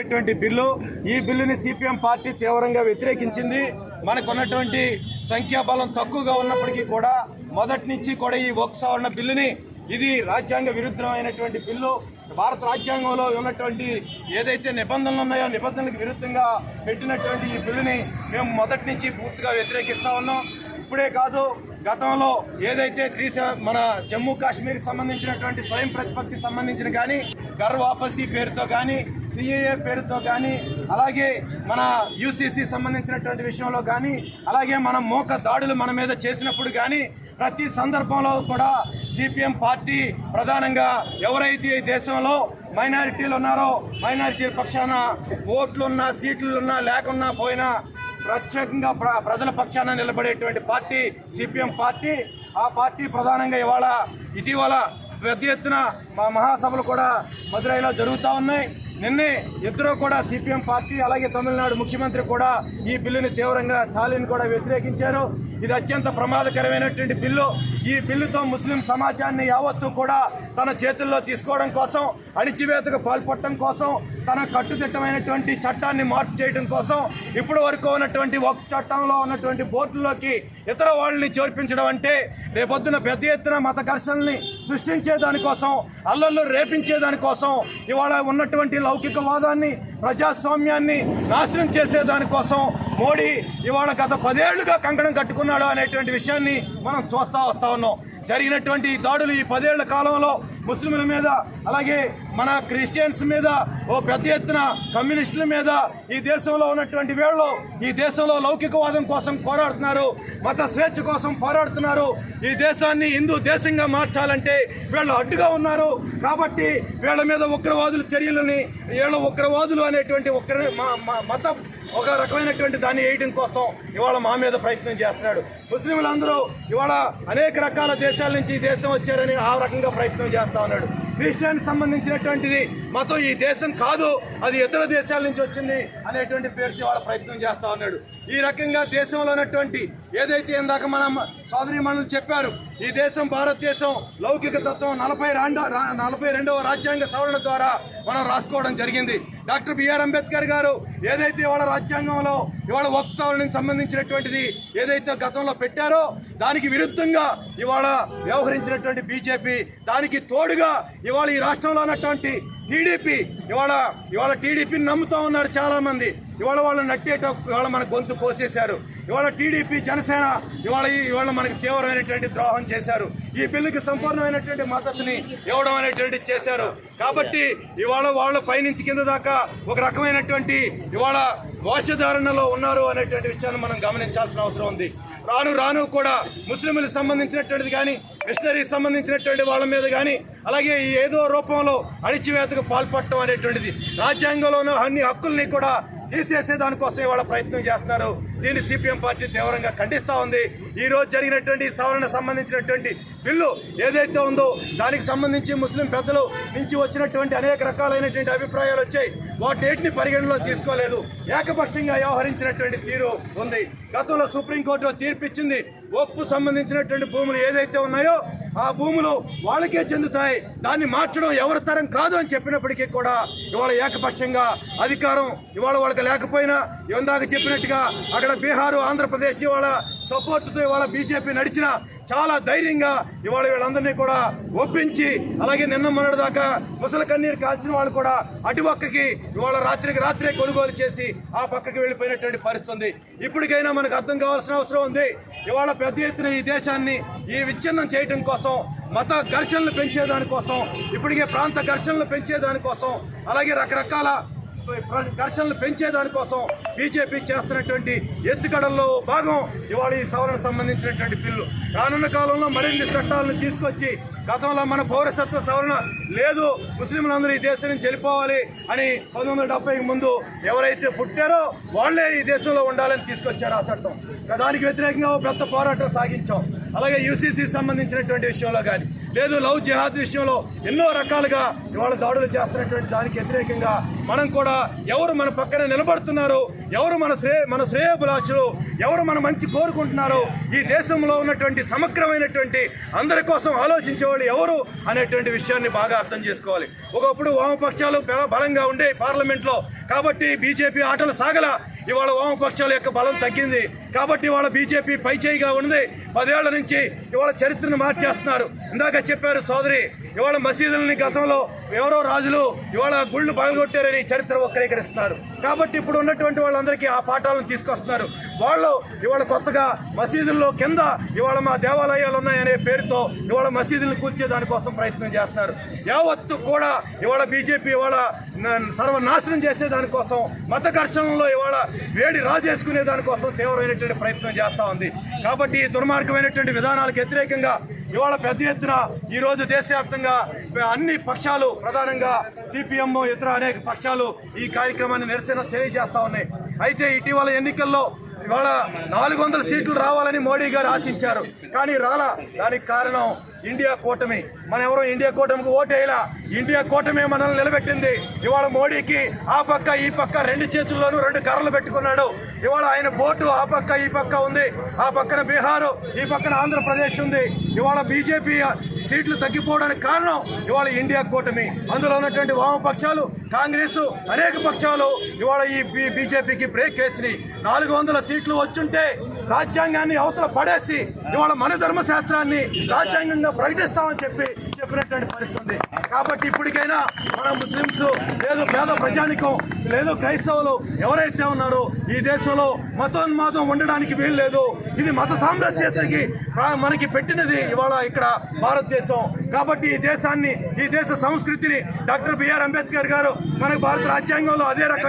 అనేటువంటి బిల్లు ఈ బిల్లుని సిపిఎం పార్టీ తీవ్రంగా వ్యతిరేకించింది. మనకున్నటువంటి సంఖ్యాబలం తక్కువగా ఉన్నప్పటికీ కూడా మొదటి నుంచి కూడా ఈ వక్ సవరణ బిల్లుని ఇది రాజ్యాంగ విరుద్ధమైనటువంటి బిల్లు. భారత రాజ్యాంగంలో ఉన్నటువంటి ఏదైతే నిబంధనలు ఉన్నాయో నిబంధనలకు విరుద్ధంగా పెట్టినటువంటి ఈ బిల్లుని మేము మొదటి నుంచి పూర్తిగా వ్యతిరేకిస్తా ఉన్నాం. ఇప్పుడే కాదు గతంలో ఏదైతే త్రీ సెవెన్ మన జమ్మూ కాశ్మీర్ సంబంధించినటువంటి స్వయం ప్రతిపత్తి సంబంధించిన కానీ గర్ వాపసీ పేరుతో కానీ సిఏఏ పేరుతో కానీ అలాగే మన యూసీసీ సంబంధించినటువంటి విషయంలో కానీ అలాగే మన మోక దాడులు మన మీద చేసినప్పుడు కానీ ప్రతి సందర్భంలో కూడా సిపిఎం పార్టీ ప్రధానంగా ఎవరైతే ఈ దేశంలో మైనారిటీలు ఉన్నారో మైనారిటీల పక్షాన ఓట్లున్నా సీట్లున్నా లేకున్నా పోయినా ప్రత్యేకంగా ప్ర- ప్రజల పక్షాన నిలబడేటువంటి పార్టీ సిపిఎం పార్టీ ఆ పార్టీ ప్రధానంగా ఇవాళ ఇటీవల పెద్ద ఎత్తున మా మహాసభలు కూడా మదురైలో జరుగుతూ ఉన్నాయి. నిన్నే ఇద్దరు కూడా సిపిఎం పార్టీ అలాగే తమిళనాడు ముఖ్యమంత్రి కూడా ఈ బిల్లుని తీవ్రంగా స్టాలిన్ కూడా వ్యతిరేకించారు. ఇది అత్యంత ప్రమాదకరమైనటువంటి బిల్లు. ఈ బిల్లుతో ముస్లిం సమాజాన్ని యావత్తు కూడా తన చేతుల్లో తీసుకోవడం కోసం అణిచివేతకు పాల్పడటం కోసం తన కట్టుదిట్టమైనటువంటి చట్టాన్ని మార్పు చేయడం కోసం ఇప్పటి వరకు ఉన్నటువంటి ఒక చట్టంలో ఉన్నటువంటి బోర్డులోకి ఇతర వాళ్ళని చేర్పించడం అంటే రేపొద్దున పెద్ద ఎత్తున మత ఘర్షణల్ని సృష్టించే దానికోసం అల్లర్లు రేపించే దానికోసం ఇవాళ ఉన్నటువంటి లౌకికవాదాన్ని ప్రజాస్వామ్యాన్ని నాశనం చేసే దానికోసం మోడీ ఇవాళ గత పదేళ్ళుగా కంకణం కట్టుకున్నాడు అనేటువంటి విషయాన్ని మనం చూస్తా వస్తా ఉన్నాం. జరిగినటువంటి దాడులు ఈ పదేళ్ళ కాలంలో ముస్లింల మీద అలాగే మన క్రిస్టియన్స్ మీద ఓ పెద్ద ఎత్తున కమ్యూనిస్టుల మీద ఈ దేశంలో ఉన్నటువంటి వీళ్ళు ఈ దేశంలో లౌకికవాదం కోసం పోరాడుతున్నారు మత స్వేచ్ఛ కోసం పోరాడుతున్నారు. ఈ దేశాన్ని హిందూ దేశంగా మార్చాలంటే వీళ్ళు అడ్డుగా ఉన్నారు. కాబట్టి వీళ్ళ మీద ఉగ్రవాదుల చర్యలని వీళ్ళ ఉగ్రవాదులు అనేటువంటి ఉగ్ర మతం ఒక రకమైనటువంటి దాన్ని వేయడం కోసం ఇవాళ మా మీద ప్రయత్నం చేస్తున్నాడు. ముస్లింలందరూ ఇవాళ అనేక రకాల దేశాల నుంచి ఈ దేశం వచ్చారని ఆ రకంగా ప్రయత్నం చేస్తా ఉన్నాడు. క్రిస్టియన్ సంబంధించినటువంటిది మతం ఈ దేశం కాదు అది ఇతర దేశాల నుంచి వచ్చింది అనేటువంటి పేరుతో వాళ్ళ ప్రయత్నం చేస్తా ఉన్నాడు. ఈ రకంగా దేశంలో ఉన్నటువంటి ఏదైతే ఇందాక మనం సోదరి మనం చెప్పారు ఈ దేశం భారతదేశం లౌకిక తత్వం నలభై రెండో నలభై రెండవ రాజ్యాంగ సవరణ ద్వారా మనం రాసుకోవడం జరిగింది. డాక్టర్ బిఆర్ అంబేద్కర్ గారు ఏదైతే ఇవాళ రాజ్యాంగంలో ఇవాళ వక్ఫ్ సవరణకు సంబంధించినటువంటిది ఏదైతే గతంలో పెట్టారో దానికి విరుద్ధంగా ఇవాళ వ్యవహరించినటువంటి బీజేపీ దానికి తోడుగా ఇవాళ ఈ రాష్ట్రంలో ఉన్నటువంటి టీడీపీ ఇవాళ ఇవాళ టీడీపీని నమ్ముతూ ఉన్నారు చాలామంది. ఇవాళ వాళ్ళు నట్టేట ఇవాళ మన గొంతు కోసేశారు. ఇవాళ టీడీపీ జనసేన ఇవాళ ఇవాళ మనకి తీవ్రమైనటువంటి ద్రోహం చేశారు. ఈ బిల్లుకి సంపూర్ణమైనటువంటి మద్దతుని ఇవ్వడం అనేటువంటి చేశారు. కాబట్టి ఇవాళ వాళ్ళు పైనుంచి కింద దాకా ఒక రకమైనటువంటి ఇవాళ వాషధారణలో ఉన్నారు అనేటువంటి విషయాన్ని మనం గమనించాల్సిన అవసరం ఉంది. రాను రాను కూడా ముస్లింలకు సంబంధించినటువంటిది కానీ మిషనరీకి సంబంధించినటువంటి వాళ్ళ మీద కానీ అలాగే ఏదో రూపంలో అణిచివేతకు పాల్పడటం అనేటువంటిది రాజ్యాంగంలోనూ అన్ని హక్కుల్ని కూడా తీసేసే దానికోసం ఇవాళ ప్రయత్నం చేస్తున్నారు. దీన్ని సిపిఎం పార్టీ తీవ్రంగా ఖండిస్తూ ఉంది. ఈ రోజు జరిగినటువంటి సవరణ సంబంధించినటువంటి బిల్లు ఏదైతే ఉందో దానికి సంబంధించి ముస్లిం పెద్దలు నుంచి వచ్చినటువంటి అనేక రకాలైనటువంటి అభిప్రాయాలు వచ్చాయి. వాటిని పరిగణలో తీసుకోలేదు. ఏకపక్షంగా వ్యవహరించినటువంటి తీరు ఉంది. గతంలో సుప్రీంకోర్టులో తీర్పిచ్చింది. ఒప్పు సంబంధించినటువంటి భూములు ఏదైతే ఉన్నాయో ఆ భూములు వాళ్ళకే చెందుతాయి. దాన్ని మార్చడం ఎవరి తరం కాదు అని చెప్పినప్పటికీ కూడా ఇవాళ ఏకపక్షంగా అధికారం ఇవాళ వాళ్ళకి లేకపోయినా ఇందాక చెప్పినట్టుగా అక్కడ బీహారు ఆంధ్రప్రదేశ్ ఇవాళ సపోర్టుతో ఇవాళ బీజేపీ నడిచిన చాలా ధైర్యంగా ఇవాళ వీళ్ళందరినీ కూడా ఒప్పించి అలాగే నిన్న మొన్నటి దాకా ముసలి కన్నీరు కాల్చిన వాళ్ళు కూడా అటు పక్కకి ఇవాళ రాత్రికి రాత్రే కొనుగోలు చేసి ఆ పక్కకి వెళ్ళిపోయినటువంటి పరిస్థితుంది ఇప్పటికైనా మనకు అర్థం కావాల్సిన అవసరం ఉంది. ఇవాళ పెద్ద ఎత్తున ఈ దేశాన్ని ఈ విచ్ఛిన్నం చేయడం కోసం మత ఘర్షణలు పెంచేదానికోసం ఇప్పటికే ప్రాంత ఘర్షణలు పెంచేదానికోసం అలాగే రకరకాల ఘర్షణలు పెంచేదానికోసం బీజేపీ చేస్తున్నటువంటి ఎత్తుగడల్లో భాగం ఇవాళ ఈ సవరణకు సంబంధించినటువంటి బిల్లు. రానున్న కాలంలో మరిన్ని చట్టాలను తీసుకొచ్చి గతంలో మన పౌరసత్వ సవరణ లేదు ముస్లింలందరూ ఈ దేశం నుంచి వెళ్ళిపోవాలి అని పంతొమ్మిది వందల ముందు ఎవరైతే పుట్టారో వాళ్ళే ఈ దేశంలో ఉండాలని తీసుకొచ్చారు ఆ చట్టం. దానికి వ్యతిరేకంగా పెద్ద పోరాటం సాగించాం. అలాగే యూసీసీ సంబంధించినటువంటి విషయంలో కానీ లేదు లవ్ జిహాద్ విషయంలో ఎన్నో రకాలుగా ఇవాళ దాడులు చేస్తున్నటువంటి దానికి వ్యతిరేకంగా మనం కూడా ఎవరు మన పక్కన నిలబడుతున్నారు ఎవరు మన శ్రేయ మన శ్రేయోభిలాషులు ఎవరు మన మంచి కోరుకుంటున్నారు ఈ దేశంలో ఉన్నటువంటి సమగ్రమైనటువంటి అందరి కోసం ఆలోచించే వాళ్ళు ఎవరు అనేటువంటి విషయాన్ని బాగా అర్థం చేసుకోవాలి. ఒకప్పుడు వామపక్షాలు బలంగా ఉండే పార్లమెంట్లో కాబట్టి బీజేపీ ఆటలు సాగల ఇవాళ వామపక్షాల యొక్క బలం తగ్గింది. కాబట్టి ఇవాళ బీజేపీ పైచేయిగా ఉంది. పదేళ్ళ నుంచి ఇవాళ చరిత్రను మార్చేస్తున్నారు. ఇందాక చెప్పారు సోదరి ఇవాళ మసీదులని గతంలో ఎవరో రాజులు ఇవాళ గుళ్ళు పగలగొట్టారని చరిత్ర వక్రీకరిస్తున్నారు. కాబట్టి ఇప్పుడు ఉన్నటువంటి వాళ్ళందరికీ ఆ పాఠాలను తీసుకొస్తున్నారు. వాళ్ళు ఇవాళ కొత్తగా మసీదుల్లో కింద ఇవాళ మా దేవాలయాలు ఉన్నాయనే పేరుతో ఇవాళ మసీదులను కూల్చే దానికోసం ప్రయత్నం చేస్తున్నారు. యావత్తు కూడా ఇవాళ బీజేపీ ఇవాళ సర్వనాశనం చేసే దానికోసం మత ఘర్షణలో ఇవాళ వేడి రాజేసుకునే దానికోసం చేసేటువంటి ప్రయత్నం చేస్తూ ఉంది. కాబట్టి ఈ దుర్మార్గమైనటువంటి విధానాలకు వ్యతిరేకంగా ఇవాళ పెద్ద ఎత్తున ఈరోజు దేశవ్యాప్తంగా అన్ని పక్షాలు ప్రధానంగా సిపిఎం ఇతర అనేక పక్షాలు ఈ కార్యక్రమాన్ని నిరసన తెలియజేస్తూ ఉన్నాయి. అయితే ఇటీవల ఎన్నికల్లో ఇవాళ నాలుగు వందల సీట్లు రావాలని మోడీ గారు ఆశించారు. కానీ రాలా. దానికి కారణం ఇండియా కూటమి. మన ఎవరో ఇండియా కూటమికి ఓటేయలా ఇండియా కూటమి మనల్ని నిలబెట్టింది. ఇవాళ మోడీకి ఆ పక్క ఈ పక్క రెండు చేతుల్లోనూ రెండు కర్రలు పెట్టుకున్నాడు. ఇవాళ ఆయన బోటు ఆ పక్క ఈ పక్క ఉంది. ఆ పక్కన బీహారు ఈ పక్కన ఆంధ్రప్రదేశ్ ఉంది. ఇవాళ బీజేపీ సీట్లు తగ్గిపోవడానికి కారణం ఇవాళ ఇండియా కూటమి. అందులో ఉన్నటువంటి వామపక్షాలు కాంగ్రెస్ అనేక పక్షాలు ఇవాళ ఈ బీ- బీజేపీకి బ్రేక్ వేసినాయి. నాలుగు వందల సీట్లు వచ్చుంటే రాజ్యాంగాన్ని అవతల పడేసి ఇవాళ మన ధర్మశాస్త్రాన్ని రాజ్యాంగంగా ప్రకటిస్తామని చెప్పి చెప్పినటువంటి పరిస్థితి ఉంది కాబట్టి ఇప్పటికైనా మన ముస్లింస్ లేదు పేద ప్రజానికం లేదు క్రైస్తవులు ఎవరైతే ఉన్నారో ఈ దేశంలో మతోన్మాదం ఉండడానికి వీలు లేదు. ఇది మత సామరస్యతకి మనకి పెట్టినది ఇవాళ ఇక్కడ భారతదేశం. కాబట్టి ఈ దేశాన్ని ఈ దేశ సంస్కృతిని డాక్టర్ బిఆర్ అంబేద్కర్ గారు మనకు భారత రాజ్యాంగంలో అదే రకమైన